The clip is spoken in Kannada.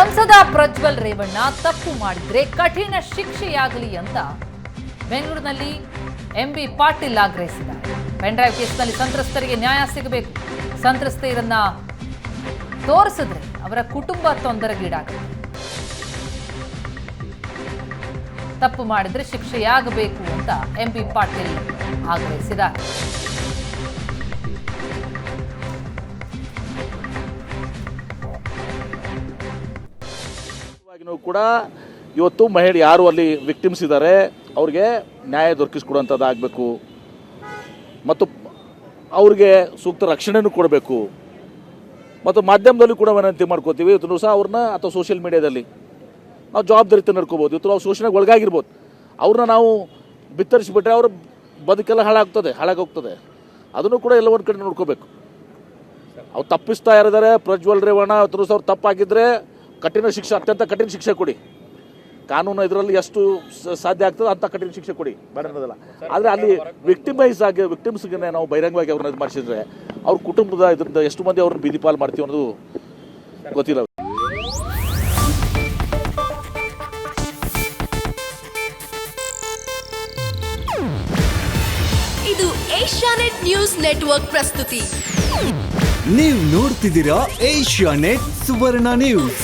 ಸಂಸದ ಪ್ರಜ್ವಲ್ ರೇವಣ್ಣ ತಪ್ಪು ಮಾಡಿದ್ರೆ ಕಠಿಣ ಶಿಕ್ಷೆಯಾಗಲಿ ಅಂತ ಬೆಂಗಳೂರಿನಲ್ಲಿ ಎಂಬಿ ಪಾಟೀಲ್ ಆಗ್ರಹಿಸಿದ್ದಾರೆ. ಪೆನ್ಡ್ರೈವ್ ಕೇಸ್ನಲ್ಲಿ ಸಂತ್ರಸ್ತರಿಗೆ ನ್ಯಾಯ ಸಿಗಬೇಕು. ಸಂತ್ರಸ್ತೆಯರನ್ನ ತೋರಿಸಿದ್ರೆ ಅವರ ಕುಟುಂಬ ತೊಂದರೆಗೀಡಾಗುತ್ತೆ. ತಪ್ಪು ಮಾಡಿದ್ರೆ ಶಿಕ್ಷೆಯಾಗಬೇಕು ಅಂತ ಎಂಬಿ ಪಾಟೀಲ್ ಆಗ್ರಹಿಸಿದ್ದಾರೆ. ಕೂಡ ಇವತ್ತು ಮಹಿಳೆ ಯಾರು ಅಲ್ಲಿ ವಿಕ್ಟಿಮ್ಸ್ ಇದ್ದಾರೆ ಅವ್ರಿಗೆ ನ್ಯಾಯ ದೊರಕಿಸ್ಕೊಡುವಂಥದ್ದು ಆಗಬೇಕು ಮತ್ತು ಅವ್ರಿಗೆ ಸೂಕ್ತ ರಕ್ಷಣೆಯೂ ಕೊಡಬೇಕು. ಮತ್ತು ಮಾಧ್ಯಮದಲ್ಲಿ ಕೂಡ ವಿನಂತಿ ಮಾಡ್ಕೋತೀವಿ, ಇವತ್ತು ಸಹ ಅವ್ರನ್ನ, ಅಥವಾ ಸೋಷಿಯಲ್ ಮೀಡಿಯಾದಲ್ಲಿ ನಾವು ಜವಾಬ್ದಾರಿತ ನಡ್ಕೋಬೋದು, ಇವತ್ತು ನಾವು ಶೋಷಣೆಗೆ ಒಳಗಾಗಿರ್ಬೋದು. ಅವ್ರನ್ನ ನಾವು ಬಿತ್ತರಿಸಿಬಿಟ್ರೆ ಅವ್ರ ಬದುಕೆಲ್ಲ ಹಾಳಾಗ್ತದೆ, ಹಾಳಾಗೋಗ್ತದೆ. ಅದನ್ನು ಕೂಡ ಎಲ್ಲ ಒಂದು ಕಡೆ ನೋಡ್ಕೋಬೇಕು. ಅವ್ರು ತಪ್ಪಿಸ್ತಾ ಇರಿದ್ದಾರೆ ಪ್ರಜ್ವಲ್ ರೇವಣ್ಣ ಇವತ್ತು ಅವ್ರು ತಪ್ಪಾಗಿದ್ದರೆ ಕಠಿಣ ಶಿಕ್ಷೆ ಅತ್ಯಂತ ಕಠಿಣ ಶಿಕ್ಷೆ ಕೊಡಿ. ಕಾನೂನು ಇದರಲ್ಲಿ ಎಷ್ಟು ಸಾಧ್ಯ ಆಗ್ತದೆ ಅಂತ ಕಠಿಣ ಶಿಕ್ಷೆ ಕೊಡಿ. ಬೇಡ ಅನ್ನೋದಲ್ಲ ಆದರೆ ಅಲ್ಲಿ ವಿಕ್ಟಿಮೈಸ್ ಆಗಿ ವಿಕ್ಟಿಮ್ಸ್ಗೆ ನಾವು ಬಹಿರಂಗವಾಗಿ ಅವ್ರನ್ನ ಇದು ಮಾಡಿಸಿದ್ರೆ ಅವ್ರ ಕುಟುಂಬದ ಇದರಿಂದ ಎಷ್ಟು ಮಂದಿ ಅವ್ರನ್ನ ಬೀದಿಪಾಲ್ ಮಾಡ್ತೀವಿ ಅನ್ನೋದು ಗೊತ್ತಿಲ್ಲ. ಇದು ಏಷ್ಯಾನೆಟ್ ನ್ಯೂಸ್ ನೆಟ್ವರ್ಕ್ ಪ್ರಸ್ತುತಿ. ನೀವು ನೋಡ್ತಿದ್ದೀರಾ ಏಷ್ಯಾನೆಟ್ ಸುವರ್ಣ ನ್ಯೂಸ್.